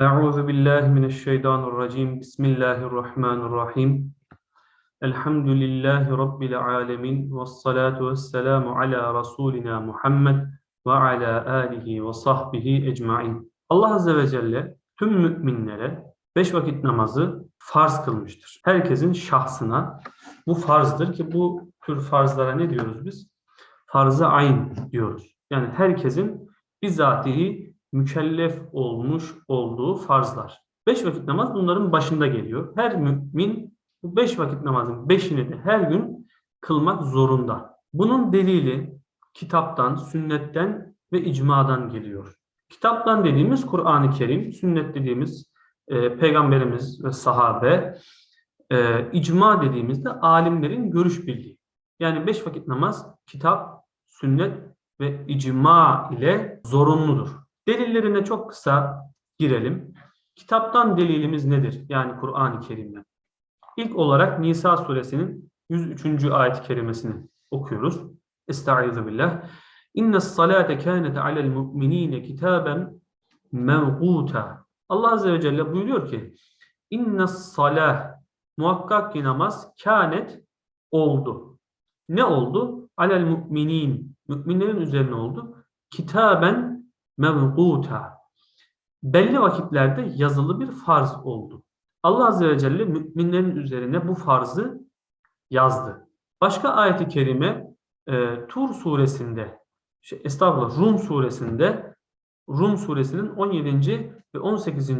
Euzu billahi mineşşeytanirracim. Bismillahirrahmanirrahim. Elhamdülillahi rabbil alamin. Ves salatu vesselamu ala rasulina Muhammed ve ala alihi ve sahbihi ecmaîn. Allah azze ve celle tüm müminlere beş vakit namazı farz kılmıştır. Herkesin şahsına bu farzdır ki bu tür farzlara ne diyoruz biz? Farz-ı ayn diyoruz. Yani herkesin bizatihi mükellef olmuş olduğu farzlar. Beş vakit namaz bunların başında geliyor. Her mümin bu beş vakit namazın beşini de her gün kılmak zorunda. Bunun delili kitaptan, sünnetten ve icmadan geliyor. Kitaptan dediğimiz Kur'an-ı Kerim, sünnet dediğimiz e, peygamberimiz ve sahabe, e, icma dediğimizde alimlerin görüş bildiği. Yani beş vakit namaz kitap, sünnet ve icma ile zorunludur. Delillerine çok kısa girelim. Kitaptan delilimiz nedir? Yani Kur'an-ı Kerim'den. İlk olarak Nisa suresinin 103. ayet-i kerimesini okuyoruz. Estaizu billah. İnne salate kânet alel mu'minîne kitaben mevgûta. Allah Azze ve Celle buyuruyor ki İnne salah muhakkak ki namaz kânet oldu. Ne oldu? Alel mu'minin. Müminlerin üzerine oldu. Kitaben mevquta. Belli vakitlerde yazılı bir farz oldu. Allah Azze ve Celle müminlerin üzerine bu farzı yazdı. Başka ayeti kerime e, Tur suresinde, şey, estağfurullah Rum suresinde, Rum suresinin 17. ve 18.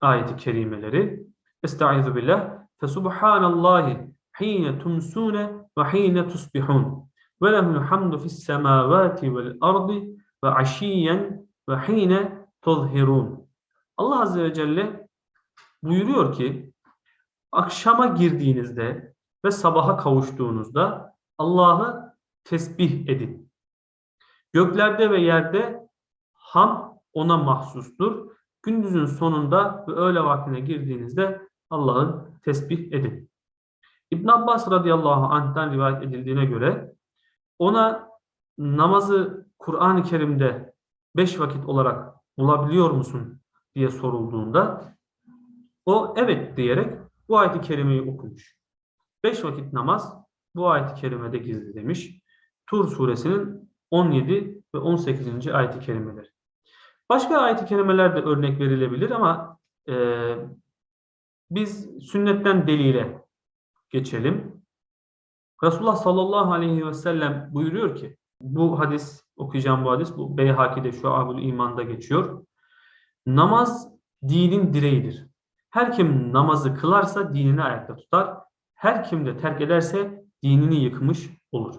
ayeti kerimeleri. Estaizu billah. Fesubhanallahi hine tumsune ve hine tusbihun. Ve lehul hamdu fis semavati vel ardi ve aşiyen ve hine tuzhirun. Allah Azze ve Celle buyuruyor ki akşama girdiğinizde ve sabaha kavuştuğunuzda Allah'ı tesbih edin. Göklerde ve yerde ham ona mahsustur. Gündüzün sonunda ve öğle vaktine girdiğinizde Allah'ı tesbih edin. İbn Abbas radıyallahu anh'tan rivayet edildiğine göre ona namazı Kur'an-ı Kerim'de beş vakit olarak bulabiliyor musun diye sorulduğunda o evet diyerek bu ayet-i kerimeyi okumuş. Beş vakit namaz bu ayet-i kerimede gizli demiş. Tur suresinin 17 ve 18. ayet-i kerimeleri. Başka ayet-i kerimeler de örnek verilebilir ama e, biz sünnetten delile geçelim. Resulullah sallallahu aleyhi ve sellem buyuruyor ki bu hadis okuyacağım bu hadis bu Beyhaki'de şu Abul İman'da geçiyor. Namaz dinin direğidir. Her kim namazı kılarsa dinini ayakta tutar. Her kim de terk ederse dinini yıkmış olur.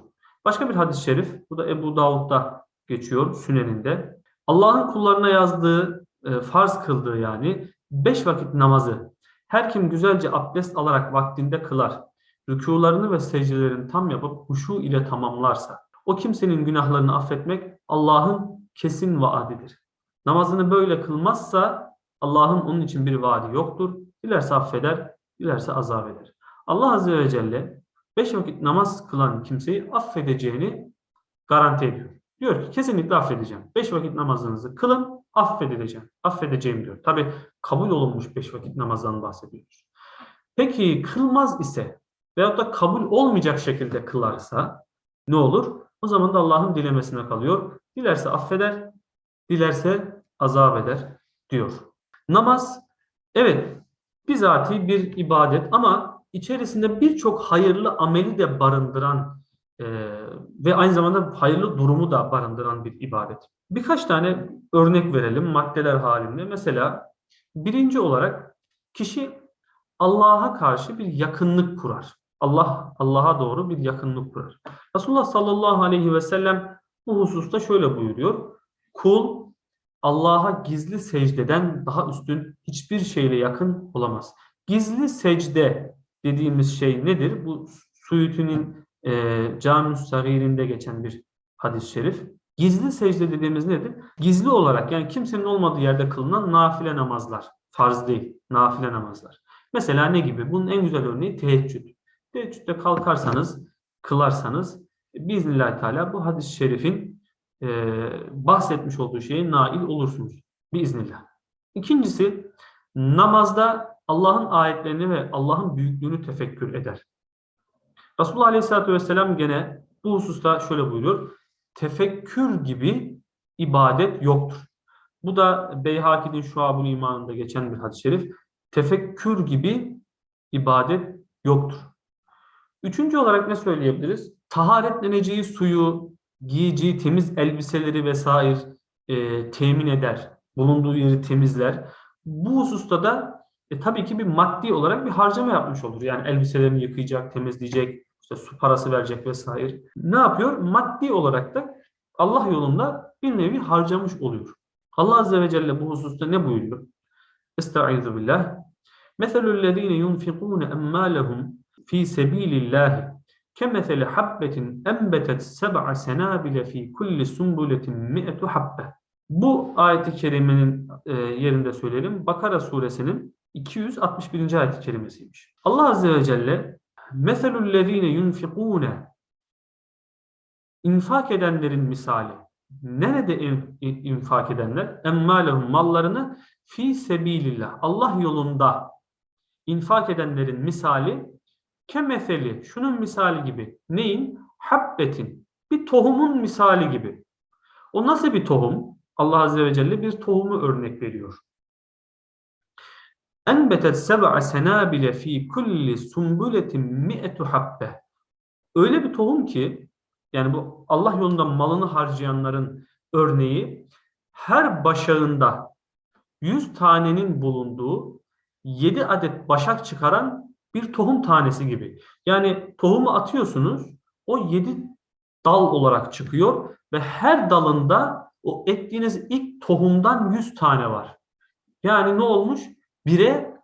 Başka bir hadis-i şerif, bu da Ebu Davud'da geçiyor, Sünen'inde. Allah'ın kullarına yazdığı, e, farz kıldığı yani beş vakit namazı her kim güzelce abdest alarak vaktinde kılar, rükularını ve secdelerini tam yapıp huşu ile tamamlarsa, o kimsenin günahlarını affetmek Allah'ın kesin vaadidir. Namazını böyle kılmazsa Allah'ın onun için bir vaadi yoktur. Dilerse affeder, dilerse azap eder. Allah Azze ve Celle beş vakit namaz kılan kimseyi affedeceğini garanti ediyor. Diyor ki kesinlikle affedeceğim. Beş vakit namazınızı kılın, affedeceğim. Affedeceğim diyor. Tabi kabul olunmuş beş vakit namazdan bahsediyoruz. Peki kılmaz ise veyahut da kabul olmayacak şekilde kılarsa ne olur? O zaman da Allah'ın dilemesine kalıyor. Dilerse affeder, dilerse azap eder diyor. Namaz evet bizatihi bir ibadet ama içerisinde birçok hayırlı ameli de barındıran e, ve aynı zamanda hayırlı durumu da barındıran bir ibadet. Birkaç tane örnek verelim maddeler halinde. Mesela birinci olarak kişi Allah'a karşı bir yakınlık kurar. Allah Allah'a doğru bir yakınlık kurar. Resulullah sallallahu aleyhi ve sellem bu hususta şöyle buyuruyor. Kul Allah'a gizli secdeden daha üstün hiçbir şeyle yakın olamaz. Gizli secde dediğimiz şey nedir? Bu Suyuti'nin e, Cami-ü geçen bir hadis-i şerif. Gizli secde dediğimiz nedir? Gizli olarak yani kimsenin olmadığı yerde kılınan nafile namazlar. Farz değil, nafile namazlar. Mesela ne gibi? Bunun en güzel örneği teheccüd. Teheccüde kalkarsanız, kılarsanız biiznillahü teala bu hadis-i şerifin e, bahsetmiş olduğu şeye nail olursunuz. Biiznillah. İkincisi namazda Allah'ın ayetlerini ve Allah'ın büyüklüğünü tefekkür eder. Resulullah Aleyhisselatü Vesselam gene bu hususta şöyle buyuruyor. Tefekkür gibi ibadet yoktur. Bu da Beyhaki'nin Şuab-ül İman'ında geçen bir hadis-i şerif. Tefekkür gibi ibadet yoktur. Üçüncü olarak ne söyleyebiliriz? Taharetleneceği suyu, giyeceği temiz elbiseleri vesaire e, temin eder. Bulunduğu yeri temizler. Bu hususta da e, tabii ki bir maddi olarak bir harcama yapmış olur. Yani elbiselerini yıkayacak, temizleyecek, işte su parası verecek vesaire. Ne yapıyor? Maddi olarak da Allah yolunda bir nevi harcamış oluyor. Allah Azze ve Celle bu hususta ne buyuruyor? Estaizu billah. Meselul lezine yunfikune emmâlehum fi sebilillah kemeseli habbetin enbetet seb'a senabile fi kulli sumbuletin mi'etu habbe. Bu ayeti kerimenin e, yerinde söyleyelim. Bakara suresinin 261. ayet-i kerimesiymiş. Allah Azze ve Celle meselul lezine yunfikune infak edenlerin misali. Nerede infak edenler? Emmâlehum mallarını fi sebilillah. Allah yolunda infak edenlerin misali kemefeli. Şunun misali gibi. Neyin? Habbetin. Bir tohumun misali gibi. O nasıl bir tohum? Allah Azze ve Celle bir tohumu örnek veriyor. Enbetet seb'a senabile fi kulli sumbuletin mi'etu habbe. Öyle bir tohum ki yani bu Allah yolunda malını harcayanların örneği her başağında 100 tanenin bulunduğu 7 adet başak çıkaran bir tohum tanesi gibi. Yani tohumu atıyorsunuz o 7 dal olarak çıkıyor ve her dalında o ektiğiniz ilk tohumdan 100 tane var. Yani ne olmuş? 1'e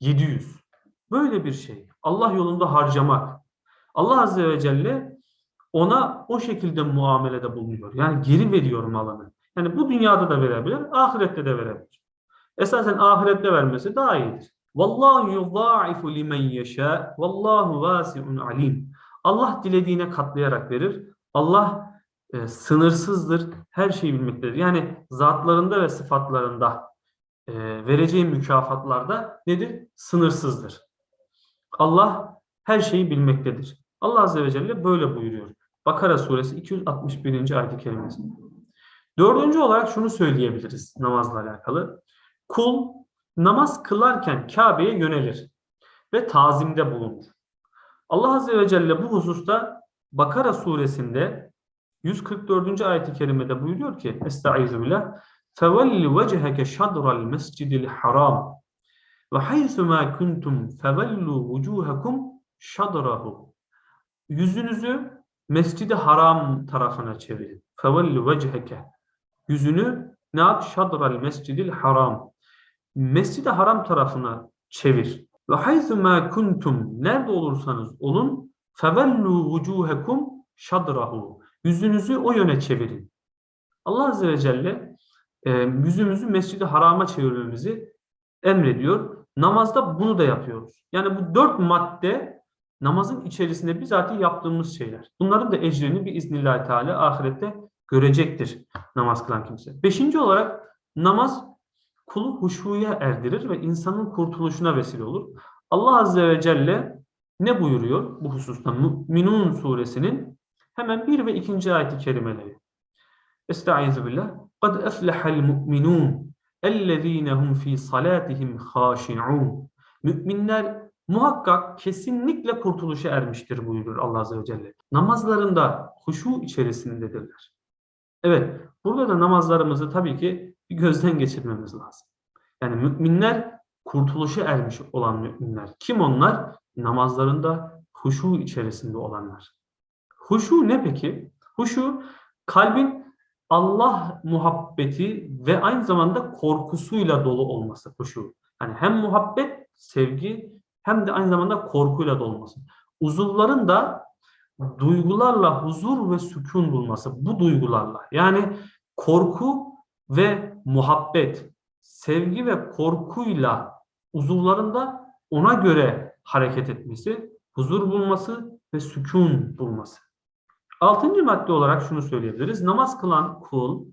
700. Böyle bir şey. Allah yolunda harcamak. Allah Azze ve Celle ona o şekilde muamelede bulunuyor. Yani geri veriyor malını. Yani bu dünyada da verebilir, ahirette de verebilir. Esasen ahirette vermesi daha iyidir. Vallahu yudâifu limen yeşâ vallahu vâsi'un alim. Allah dilediğine katlayarak verir. Allah e, sınırsızdır, her şeyi bilmektedir. Yani zatlarında ve sıfatlarında e, vereceği mükafatlarda nedir? Sınırsızdır. Allah her şeyi bilmektedir. Allah Azze ve Celle böyle buyuruyor. Bakara suresi 261. ayet-i kerimesi. Dördüncü olarak şunu söyleyebiliriz namazla alakalı. Kul namaz kılarken Kabe'ye yönelir ve tazimde bulunur. Allah Azze ve Celle bu hususta Bakara suresinde 144. ayet-i kerimede buyuruyor ki Estaizu billah فَوَلِّ وَجْهَكَ شَدْرَ الْمَسْجِدِ الْحَرَامِ وَحَيْثُ مَا كُنْتُمْ فَوَلُّوا وُجُوهَكُمْ شَدْرَهُ Yüzünüzü Mescid-i Haram tarafına çevirin. فَوَلِّ وَجْهَكَ Yüzünü ne yap? Şadral mescidil haram. Mescid-i Haram tarafına çevir. Ve haythu ma kuntum nerede olursanız olun fevellu vucuhekum şadrahu. Yüzünüzü o yöne çevirin. Allah Azze ve Celle e, yüzümüzü Mescid-i Haram'a çevirmemizi emrediyor. Namazda bunu da yapıyoruz. Yani bu dört madde namazın içerisinde bizatihi yaptığımız şeyler. Bunların da ecrini bir iznillahü teala ahirette görecektir namaz kılan kimse. Beşinci olarak namaz kulu huşuya erdirir ve insanın kurtuluşuna vesile olur. Allah Azze ve Celle ne buyuruyor bu hususta? Mü'minun suresinin hemen bir ve ikinci ayeti kerimeleri. Estaizu billah. قَدْ أَفْلَحَ الْمُؤْمِنُونَ اَلَّذ۪ينَ هُمْ ف۪ي صَلَاتِهِمْ خَاشِعُونَ Müminler muhakkak kesinlikle kurtuluşa ermiştir buyuruyor Allah Azze ve Celle. Namazlarında huşu içerisindedirler. Evet, burada da namazlarımızı tabii ki bir gözden geçirmemiz lazım. Yani müminler kurtuluşa ermiş olan müminler. Kim onlar? Namazlarında huşu içerisinde olanlar. Huşu ne peki? Huşu kalbin Allah muhabbeti ve aynı zamanda korkusuyla dolu olması huşu. Yani hem muhabbet, sevgi hem de aynı zamanda korkuyla dolması. Uzuvların da duygularla huzur ve sükun bulması. Bu duygularla. Yani korku ve muhabbet, sevgi ve korkuyla uzuvlarında ona göre hareket etmesi, huzur bulması ve sükun bulması. Altıncı madde olarak şunu söyleyebiliriz. Namaz kılan kul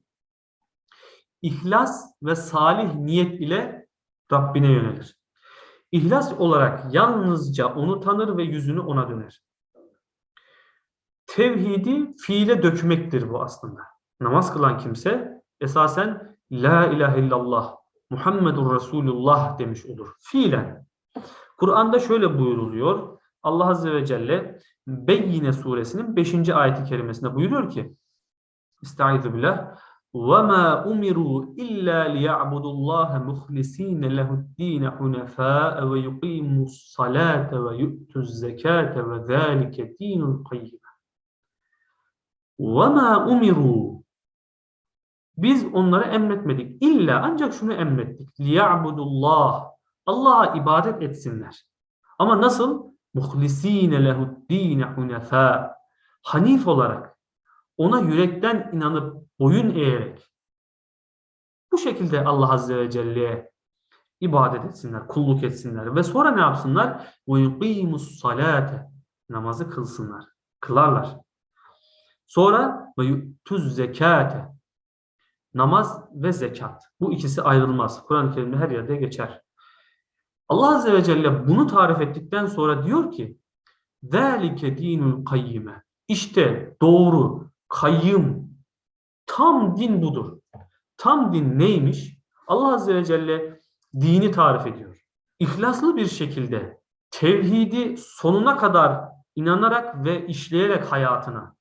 ihlas ve salih niyet ile Rabbine yönelir. İhlas olarak yalnızca onu tanır ve yüzünü ona döner. Tevhidi fiile dökmektir bu aslında. Namaz kılan kimse esasen La ilahe illallah Muhammedur Resulullah demiş olur. Fiilen. Kur'an'da şöyle buyuruluyor. Allah Azze ve Celle Beyyine suresinin 5. ayeti kerimesinde buyuruyor ki Estaizu billah وَمَا أُمِرُوا إِلَّا لِيَعْبُدُوا اللّٰهَ مُخْلِس۪ينَ لَهُ الد۪ينَ حُنَفَاءَ وَيُقِيمُوا الصَّلَاةَ وَيُؤْتُوا الزَّكَاةَ وَذَٰلِكَ د۪ينُ الْقَيِّمَ وَمَا أُمِرُوا Biz onlara emretmedik. İlla ancak şunu emrettik. لِيَعْبُدُوا Allah'a ibadet etsinler. Ama nasıl? muhlisine lehuddine hunefa hanif olarak ona yürekten inanıp boyun eğerek bu şekilde Allah Azze ve Celle'ye ibadet etsinler, kulluk etsinler ve sonra ne yapsınlar? Ve yuqimus salate namazı kılsınlar, kılarlar. Sonra ve yutuz zekate namaz ve zekat. Bu ikisi ayrılmaz. Kur'an-ı Kerim'de her yerde geçer. Allah Azze ve Celle bunu tarif ettikten sonra diyor ki ذَٰلِكَ دِينُ الْقَيِّمَ İşte doğru, kayyım, tam din budur. Tam din neymiş? Allah Azze ve Celle dini tarif ediyor. İhlaslı bir şekilde tevhidi sonuna kadar inanarak ve işleyerek hayatına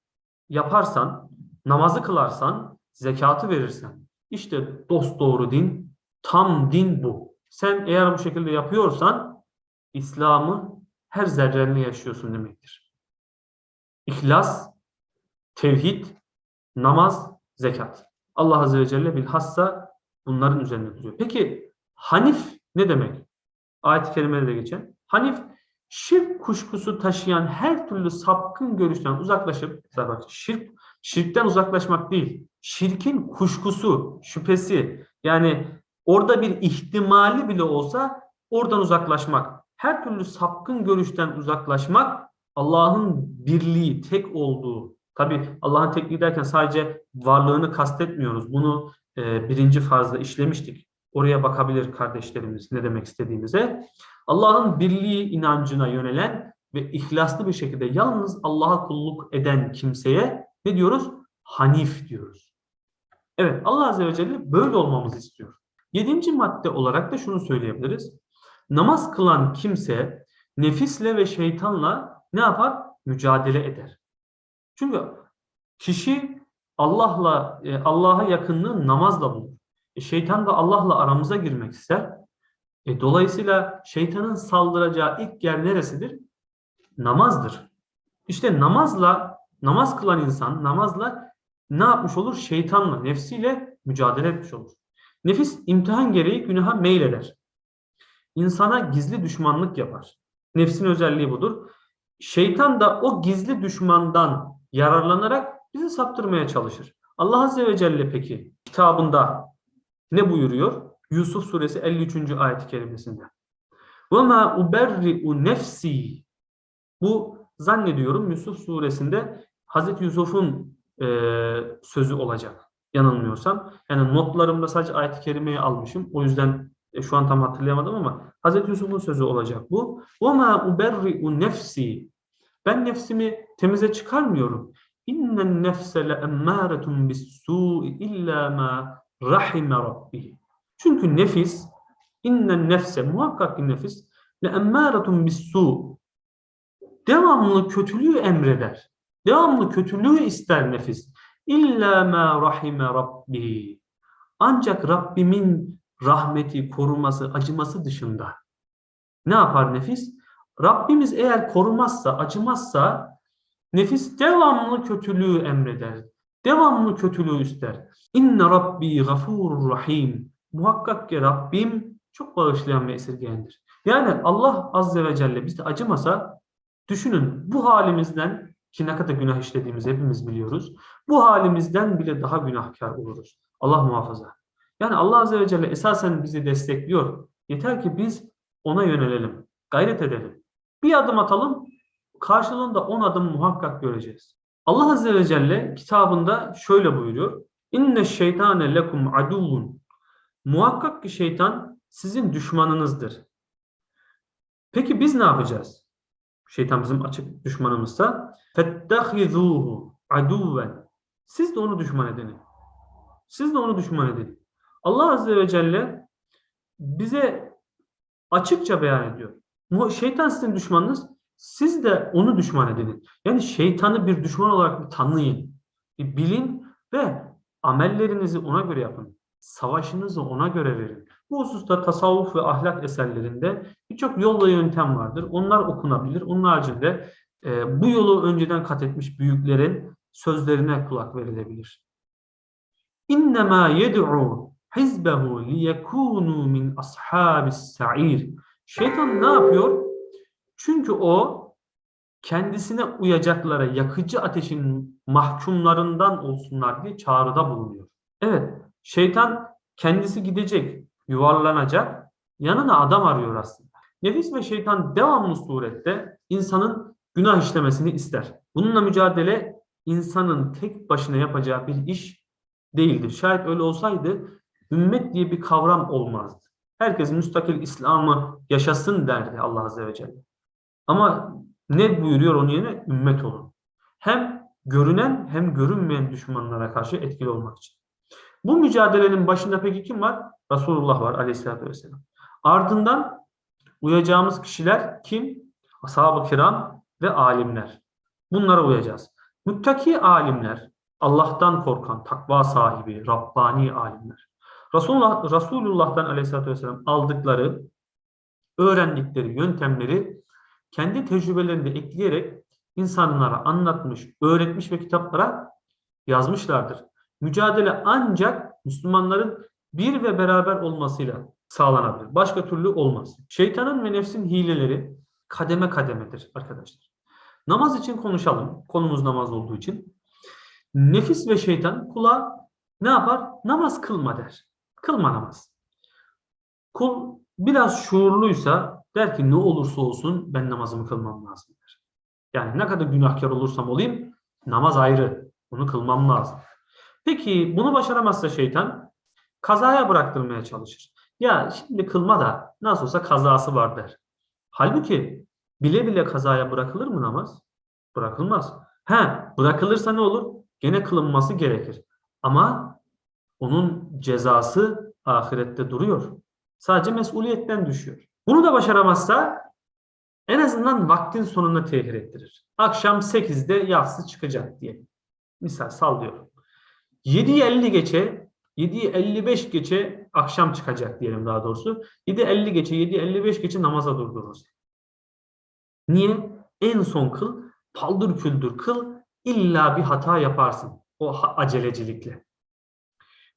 yaparsan, namazı kılarsan, zekatı verirsen, işte dost doğru din, tam din bu. Sen eğer bu şekilde yapıyorsan İslam'ı her zerrenle yaşıyorsun demektir. İhlas, tevhid, namaz, zekat. Allah Azze ve Celle bilhassa bunların üzerine duruyor. Peki Hanif ne demek? Ayet-i kerimede de geçen. Hanif şirk kuşkusu taşıyan her türlü sapkın görüşten uzaklaşıp bak şirk şirkten uzaklaşmak değil. Şirkin kuşkusu, şüphesi yani Orada bir ihtimali bile olsa oradan uzaklaşmak. Her türlü sapkın görüşten uzaklaşmak Allah'ın birliği, tek olduğu. Tabi Allah'ın tekliği derken sadece varlığını kastetmiyoruz. Bunu e, birinci farzda işlemiştik. Oraya bakabilir kardeşlerimiz ne demek istediğimize. Allah'ın birliği inancına yönelen ve ihlaslı bir şekilde yalnız Allah'a kulluk eden kimseye ne diyoruz? Hanif diyoruz. Evet Allah Azze ve Celle böyle olmamızı istiyor. Yedinci madde olarak da şunu söyleyebiliriz. Namaz kılan kimse nefisle ve şeytanla ne yapar? Mücadele eder. Çünkü kişi Allah'la e, Allah'a yakınlığı namazla bulur. E, şeytan da Allah'la aramıza girmek ister. E, dolayısıyla şeytanın saldıracağı ilk yer neresidir? Namazdır. İşte namazla namaz kılan insan namazla ne yapmış olur? Şeytanla, nefsiyle mücadele etmiş olur. Nefis imtihan gereği günaha meyleder. İnsana gizli düşmanlık yapar. Nefsin özelliği budur. Şeytan da o gizli düşmandan yararlanarak bizi saptırmaya çalışır. Allah Azze ve Celle peki kitabında ne buyuruyor? Yusuf suresi 53. ayet-i kerimesinde. وَمَا اُبَرِّئُ nefsi. Bu zannediyorum Yusuf suresinde Hazreti Yusuf'un e, sözü olacak yanılmıyorsam. Yani notlarımda sadece ayet-i kerimeyi almışım. O yüzden e, şu an tam hatırlayamadım ama Hz. Yusuf'un sözü olacak bu. وَمَا اُبَرِّئُ nefsi. Ben nefsimi temize çıkarmıyorum. İnnen nefse le emmâretun bis-sû'i illâ mâ rahime rabbihi. Çünkü nefis, innen nefse, muhakkak ki nefis, le emmâretun bis-sû. Devamlı kötülüğü emreder. Devamlı kötülüğü ister nefis. İlla ma rahime rabbi. Ancak Rabbimin rahmeti, koruması, acıması dışında. Ne yapar nefis? Rabbimiz eğer korumazsa, acımazsa nefis devamlı kötülüğü emreder. Devamlı kötülüğü ister. İnne Rabbi gafurur rahim. Muhakkak ki Rabbim çok bağışlayan ve esirgeyendir. Yani Allah Azze ve Celle bize acımasa düşünün bu halimizden ki ne kadar günah işlediğimizi hepimiz biliyoruz. Bu halimizden bile daha günahkar oluruz. Allah muhafaza. Yani Allah Azze ve Celle esasen bizi destekliyor. Yeter ki biz ona yönelelim. Gayret edelim. Bir adım atalım. Karşılığında on adım muhakkak göreceğiz. Allah Azze ve Celle kitabında şöyle buyuruyor. İnne şeytane lekum aduvun. Muhakkak ki şeytan sizin düşmanınızdır. Peki biz ne yapacağız? Şeytan bizim açık düşmanımızsa fettehizuhu aduven. Siz de onu düşman edin. Siz de onu düşman edin. Allah Azze ve Celle bize açıkça beyan ediyor. Şeytan sizin düşmanınız. Siz de onu düşman edin. Yani şeytanı bir düşman olarak bir tanıyın. Bir bilin ve amellerinizi ona göre yapın. Savaşınızı ona göre verin. Bu hususta tasavvuf ve ahlak eserlerinde birçok yol ve yöntem vardır. Onlar okunabilir. Onun haricinde e, bu yolu önceden kat etmiş büyüklerin sözlerine kulak verilebilir. İnnemâ yed'u hizbehu liyekûnû min ashabis sa'ir. Şeytan ne yapıyor? Çünkü o kendisine uyacaklara yakıcı ateşin mahkumlarından olsunlar diye çağrıda bulunuyor. Evet, şeytan kendisi gidecek, yuvarlanacak, yanına adam arıyor aslında. Nefis ve şeytan devamlı surette insanın günah işlemesini ister. Bununla mücadele insanın tek başına yapacağı bir iş değildir. Şayet öyle olsaydı ümmet diye bir kavram olmazdı. Herkes müstakil İslam'ı yaşasın derdi Allah Azze ve Celle. Ama ne buyuruyor onun yerine? Ümmet olun. Hem görünen hem görünmeyen düşmanlara karşı etkili olmak için. Bu mücadelenin başında peki kim var? Resulullah var aleyhissalatü vesselam. Ardından uyacağımız kişiler kim? Ashab-ı kiram ve alimler. Bunlara uyacağız. Müttaki alimler, Allah'tan korkan, takva sahibi, Rabbani alimler. Resulullah, Resulullah'tan aleyhissalatü vesselam aldıkları, öğrendikleri yöntemleri kendi tecrübelerinde ekleyerek insanlara anlatmış, öğretmiş ve kitaplara yazmışlardır. Mücadele ancak Müslümanların bir ve beraber olmasıyla sağlanabilir. Başka türlü olmaz. Şeytanın ve nefsin hileleri kademe kademedir arkadaşlar. Namaz için konuşalım. Konumuz namaz olduğu için. Nefis ve şeytan kula ne yapar? Namaz kılma der. Kılma namaz. Kul biraz şuurluysa der ki ne olursa olsun ben namazımı kılmam lazım der. Yani ne kadar günahkar olursam olayım namaz ayrı. Bunu kılmam lazım. Peki bunu başaramazsa şeytan kazaya bıraktırmaya çalışır. Ya şimdi kılma da nasıl olsa kazası var der. Halbuki bile bile kazaya bırakılır mı namaz? Bırakılmaz. He, bırakılırsa ne olur? Gene kılınması gerekir. Ama onun cezası ahirette duruyor. Sadece mesuliyetten düşüyor. Bunu da başaramazsa en azından vaktin sonunda tehir ettirir. Akşam 8'de yatsı çıkacak diye. Misal sallıyorum. 7'yi 50 geçe, 7'yi 55 geçe akşam çıkacak diyelim daha doğrusu. 7.50 geçe, 7.55 geçe namaza durdururuz. Niye? En son kıl, paldır küldür kıl, illa bir hata yaparsın. O acelecilikle.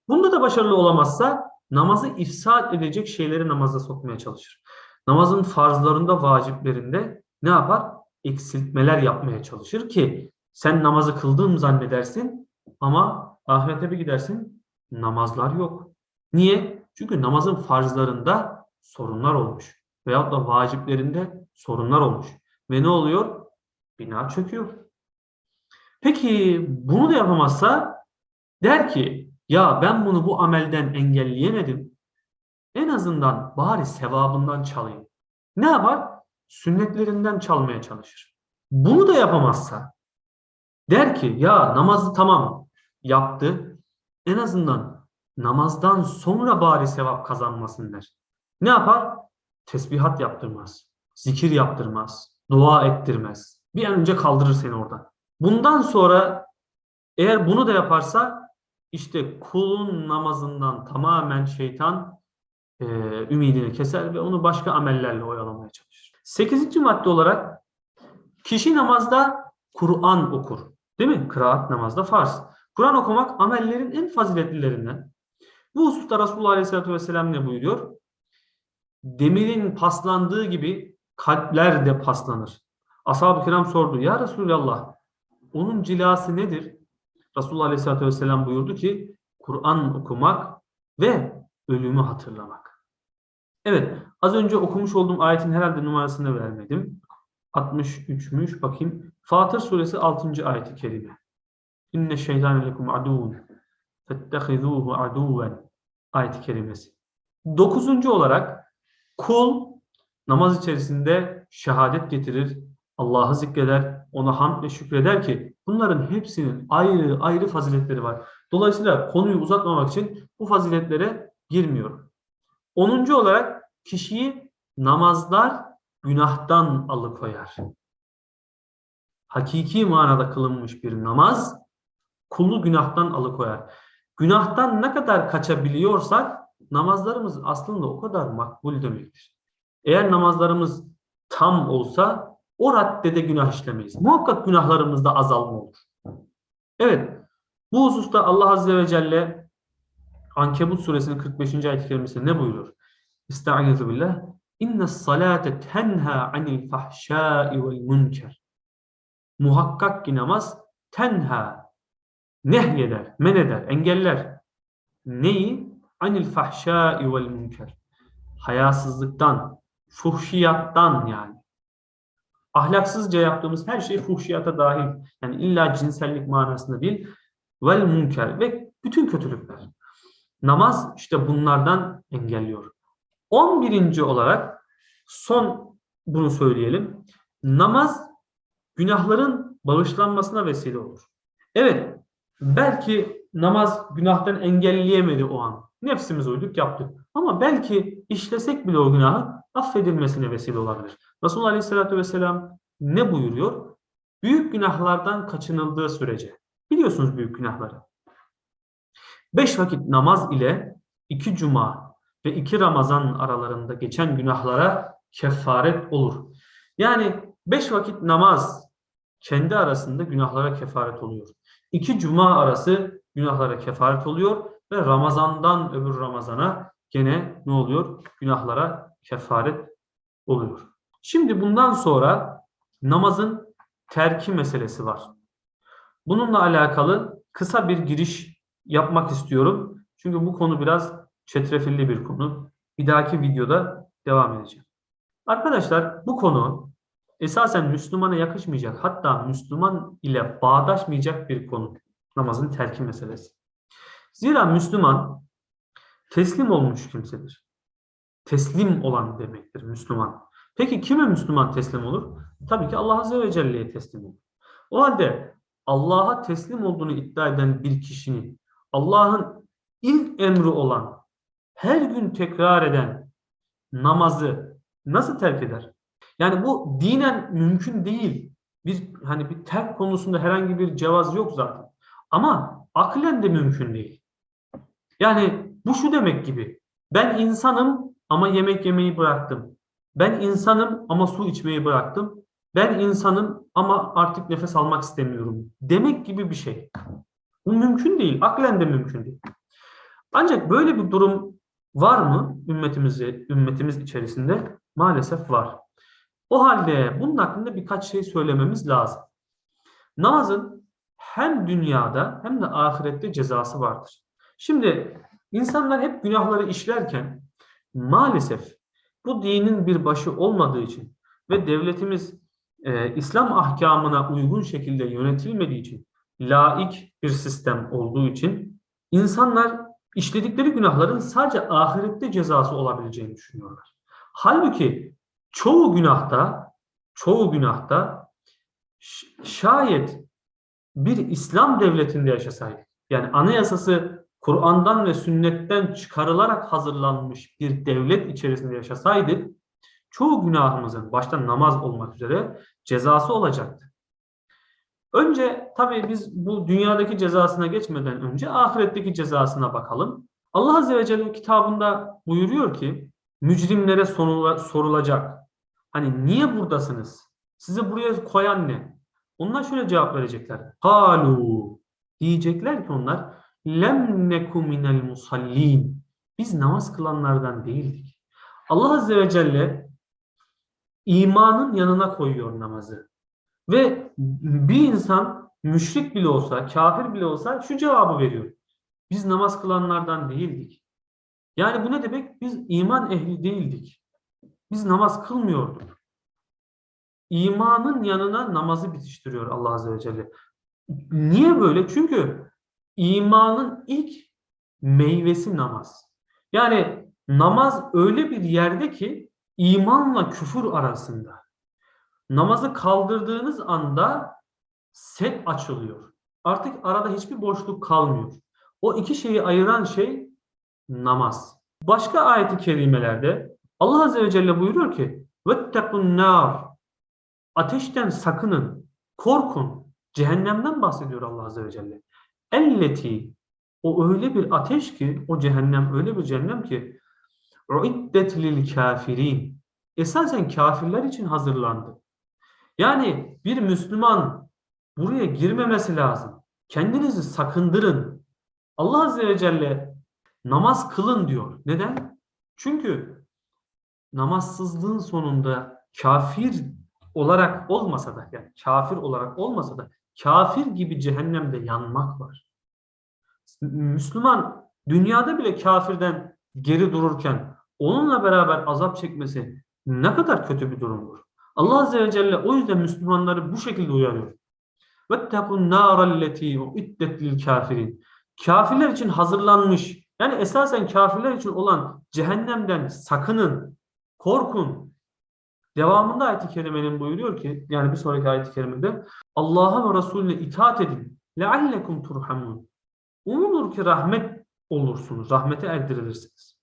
Bunda da başarılı olamazsa namazı ifsad edecek şeyleri namaza sokmaya çalışır. Namazın farzlarında, vaciplerinde ne yapar? Eksiltmeler yapmaya çalışır ki sen namazı kıldığım zannedersin ama ahirete bir gidersin namazlar yok. Niye? Çünkü namazın farzlarında sorunlar olmuş. Veyahut da vaciplerinde sorunlar olmuş. Ve ne oluyor? Bina çöküyor. Peki bunu da yapamazsa der ki ya ben bunu bu amelden engelleyemedim. En azından bari sevabından çalayım. Ne yapar? Sünnetlerinden çalmaya çalışır. Bunu da yapamazsa der ki ya namazı tamam yaptı. En azından namazdan sonra bari sevap kazanmasın der. Ne yapar? Tesbihat yaptırmaz. Zikir yaptırmaz. Dua ettirmez. Bir an önce kaldırır seni oradan. Bundan sonra eğer bunu da yaparsa işte kulun namazından tamamen şeytan e, ümidini keser ve onu başka amellerle oyalamaya çalışır. Sekizinci madde olarak kişi namazda Kur'an okur. Değil mi? Kıraat namazda farz. Kur'an okumak amellerin en faziletlilerinden. Bu hususta Resulullah Aleyhisselatü Vesselam ne buyuruyor? Demirin paslandığı gibi kalpler de paslanır. Ashab-ı kiram sordu. Ya Resulallah onun cilası nedir? Resulullah Aleyhisselatü Vesselam buyurdu ki Kur'an okumak ve ölümü hatırlamak. Evet az önce okumuş olduğum ayetin herhalde numarasını vermedim. 63'müş bakayım. Fatır suresi 6. ayeti kerime. İnne şeytane lekum aduvun. Fettehizuhu aduven. Ayet-i kerimesi. Dokuzuncu olarak kul namaz içerisinde şehadet getirir, Allah'ı zikreder, ona hamd ve şükreder ki bunların hepsinin ayrı ayrı faziletleri var. Dolayısıyla konuyu uzatmamak için bu faziletlere girmiyorum. Onuncu olarak kişiyi namazlar günahtan alıkoyar. Hakiki manada kılınmış bir namaz kulu günahtan alıkoyar. Günahtan ne kadar kaçabiliyorsak namazlarımız aslında o kadar makbul demektir. Eğer namazlarımız tam olsa o raddede günah işlemeyiz. Muhakkak günahlarımızda azalma olur. Evet, bu hususta Allah Azze ve Celle Ankebut suresinin 45. ayet-i kerimesinde ne buyurur? Estaizu billah. İnne salate tenha anil fahşai vel münker. Muhakkak ki namaz tenha nehyeder, men eder, engeller. Neyi? Anil fahşai vel münker. Hayasızlıktan, fuhşiyattan yani. Ahlaksızca yaptığımız her şey fuhşiyata dahil. Yani illa cinsellik manasında değil. Vel münker ve bütün kötülükler. Namaz işte bunlardan engelliyor. 11. olarak son bunu söyleyelim. Namaz günahların bağışlanmasına vesile olur. Evet, belki namaz günahtan engelleyemedi o an. Nefsimiz uyduk yaptık. Ama belki işlesek bile o günahı affedilmesine vesile olabilir. Resulullah Aleyhisselatü Vesselam ne buyuruyor? Büyük günahlardan kaçınıldığı sürece. Biliyorsunuz büyük günahları. Beş vakit namaz ile iki cuma ve iki Ramazan aralarında geçen günahlara kefaret olur. Yani beş vakit namaz kendi arasında günahlara kefaret oluyor. İki cuma arası günahlara kefaret oluyor ve Ramazandan öbür Ramazana gene ne oluyor? Günahlara kefaret oluyor. Şimdi bundan sonra namazın terki meselesi var. Bununla alakalı kısa bir giriş yapmak istiyorum. Çünkü bu konu biraz çetrefilli bir konu. Bir dahaki videoda devam edeceğim. Arkadaşlar bu konu esasen Müslümana yakışmayacak hatta Müslüman ile bağdaşmayacak bir konu. Namazın terki meselesi. Zira Müslüman teslim olmuş kimsedir. Teslim olan demektir Müslüman. Peki kime Müslüman teslim olur? Tabii ki Allah Azze ve Celle'ye teslim olur. O halde Allah'a teslim olduğunu iddia eden bir kişinin Allah'ın ilk emri olan her gün tekrar eden namazı nasıl terk eder? Yani bu dinen mümkün değil. Bir hani bir terk konusunda herhangi bir cevaz yok zaten. Ama aklen de mümkün değil. Yani bu şu demek gibi. Ben insanım ama yemek yemeyi bıraktım. Ben insanım ama su içmeyi bıraktım. Ben insanım ama artık nefes almak istemiyorum. Demek gibi bir şey. Bu mümkün değil. Aklen de mümkün değil. Ancak böyle bir durum var mı ümmetimizde, ümmetimiz içerisinde? Maalesef var. O halde bunun hakkında birkaç şey söylememiz lazım. Namazın hem dünyada hem de ahirette cezası vardır. Şimdi insanlar hep günahları işlerken maalesef bu dinin bir başı olmadığı için ve devletimiz e, İslam ahkamına uygun şekilde yönetilmediği için laik bir sistem olduğu için insanlar işledikleri günahların sadece ahirette cezası olabileceğini düşünüyorlar. Halbuki çoğu günahta çoğu günahta şayet bir İslam devletinde yaşasaydık yani anayasası Kur'an'dan ve sünnetten çıkarılarak hazırlanmış bir devlet içerisinde yaşasaydık çoğu günahımızın başta namaz olmak üzere cezası olacaktı. Önce tabii biz bu dünyadaki cezasına geçmeden önce ahiretteki cezasına bakalım. Allah Azze ve Celle kitabında buyuruyor ki mücrimlere sorulacak. Hani niye buradasınız? Sizi buraya koyan ne? Onlar şöyle cevap verecekler. Halu diyecekler ki onlar lem neku minel musallin. Biz namaz kılanlardan değildik. Allah Azze ve Celle imanın yanına koyuyor namazı. Ve bir insan müşrik bile olsa, kafir bile olsa şu cevabı veriyor. Biz namaz kılanlardan değildik. Yani bu ne demek? Biz iman ehli değildik. Biz namaz kılmıyorduk. İmanın yanına namazı bitiştiriyor Allah Azze ve Celle. Niye böyle? Çünkü imanın ilk meyvesi namaz. Yani namaz öyle bir yerde ki imanla küfür arasında. Namazı kaldırdığınız anda set açılıyor. Artık arada hiçbir boşluk kalmıyor. O iki şeyi ayıran şey namaz. Başka ayet-i kerimelerde Allah Azze ve Celle buyuruyor ki وَاتَّقُوا nar Ateşten sakının, korkun. Cehennemden bahsediyor Allah Azze ve Celle. Elleti o öyle bir ateş ki, o cehennem öyle bir cehennem ki uiddet lil kafirin. Esasen kafirler için hazırlandı. Yani bir Müslüman buraya girmemesi lazım. Kendinizi sakındırın. Allah Azze ve Celle namaz kılın diyor. Neden? Çünkü namazsızlığın sonunda kafir olarak olmasa da yani kafir olarak olmasa da kafir gibi cehennemde yanmak var. Müslüman dünyada bile kafirden geri dururken onunla beraber azap çekmesi ne kadar kötü bir durumdur. Allah Azze ve Celle o yüzden Müslümanları bu şekilde uyarıyor. وَاتَّقُوا النَّارَ الَّتِي اُعِدَّتْ لِلْكَافِرِينَ Kafirler için hazırlanmış, yani esasen kafirler için olan cehennemden sakının, Korkun. Devamında ayet-i kerimenin buyuruyor ki yani bir sonraki ayet-i kerimede Allah'a ve Resulüne itaat edin. Leallekum turhamun. Umulur ki rahmet olursunuz. Rahmete erdirilirsiniz.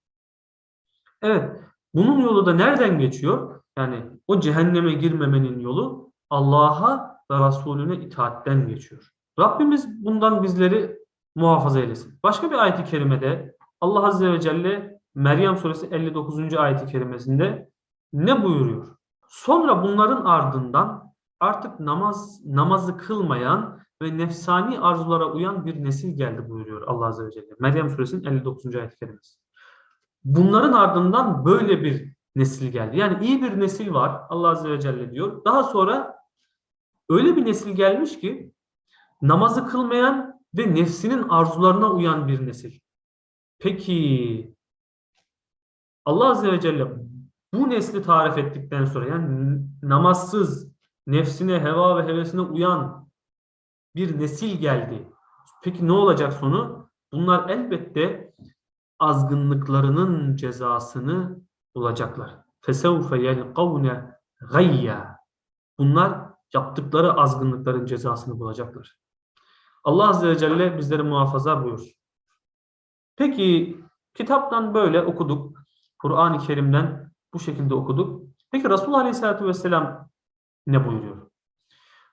Evet. Bunun yolu da nereden geçiyor? Yani o cehenneme girmemenin yolu Allah'a ve Resulüne itaatten geçiyor. Rabbimiz bundan bizleri muhafaza eylesin. Başka bir ayet-i kerimede Allah Azze ve Celle Meryem suresi 59. ayet-i kerimesinde ne buyuruyor? Sonra bunların ardından artık namaz namazı kılmayan ve nefsani arzulara uyan bir nesil geldi buyuruyor Allah Azze ve Celle. Meryem suresinin 59. ayet-i kerimesi. Bunların ardından böyle bir nesil geldi. Yani iyi bir nesil var Allah Azze ve Celle diyor. Daha sonra öyle bir nesil gelmiş ki namazı kılmayan ve nefsinin arzularına uyan bir nesil. Peki Allah Azze ve Celle bu nesli tarif ettikten sonra yani namazsız, nefsine, heva ve hevesine uyan bir nesil geldi. Peki ne olacak sonu? Bunlar elbette azgınlıklarının cezasını bulacaklar. Fesevfe yelqavne gayya. Bunlar yaptıkları azgınlıkların cezasını bulacaklar. Allah Azze ve Celle bizleri muhafaza buyursun. Peki kitaptan böyle okuduk. Kur'an-ı Kerim'den bu şekilde okuduk. Peki Resulullah Aleyhisselatü Vesselam ne buyuruyor?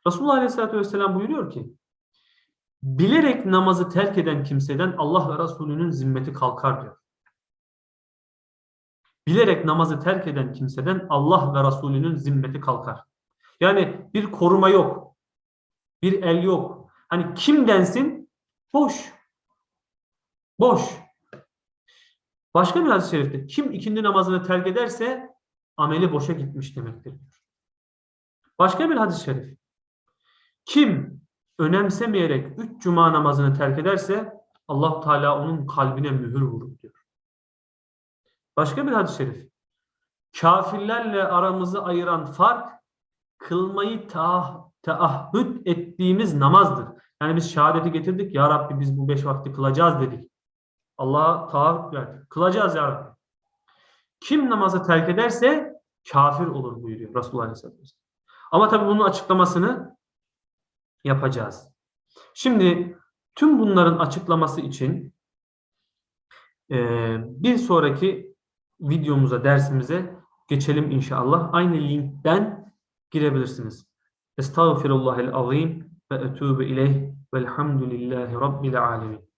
Resulullah Aleyhisselatü Vesselam buyuruyor ki bilerek namazı terk eden kimseden Allah ve Resulünün zimmeti kalkar diyor. Bilerek namazı terk eden kimseden Allah ve Resulünün zimmeti kalkar. Yani bir koruma yok. Bir el yok. Hani kim densin? Boş. Boş. Başka bir hadis-i şerifte kim ikindi namazını terk ederse ameli boşa gitmiş demektir. Başka bir hadis-i şerif. Kim önemsemeyerek üç cuma namazını terk ederse Allah Teala onun kalbine mühür vurur diyor. Başka bir hadis-i şerif. Kafirlerle aramızı ayıran fark kılmayı taah, taahhüt ettiğimiz namazdır. Yani biz şehadeti getirdik ya Rabbi biz bu beş vakti kılacağız dedik. Allah'a taahhüt verdik. Kılacağız ya Rabbi. Kim namazı terk ederse kafir olur buyuruyor Resulullah Aleyhisselatü Vesselam. Ama tabii bunun açıklamasını yapacağız. Şimdi tüm bunların açıklaması için e, bir sonraki videomuza, dersimize geçelim inşallah. Aynı linkten girebilirsiniz. Estağfirullahel azim ve etûbü ileyh velhamdülillahi rabbil alemin.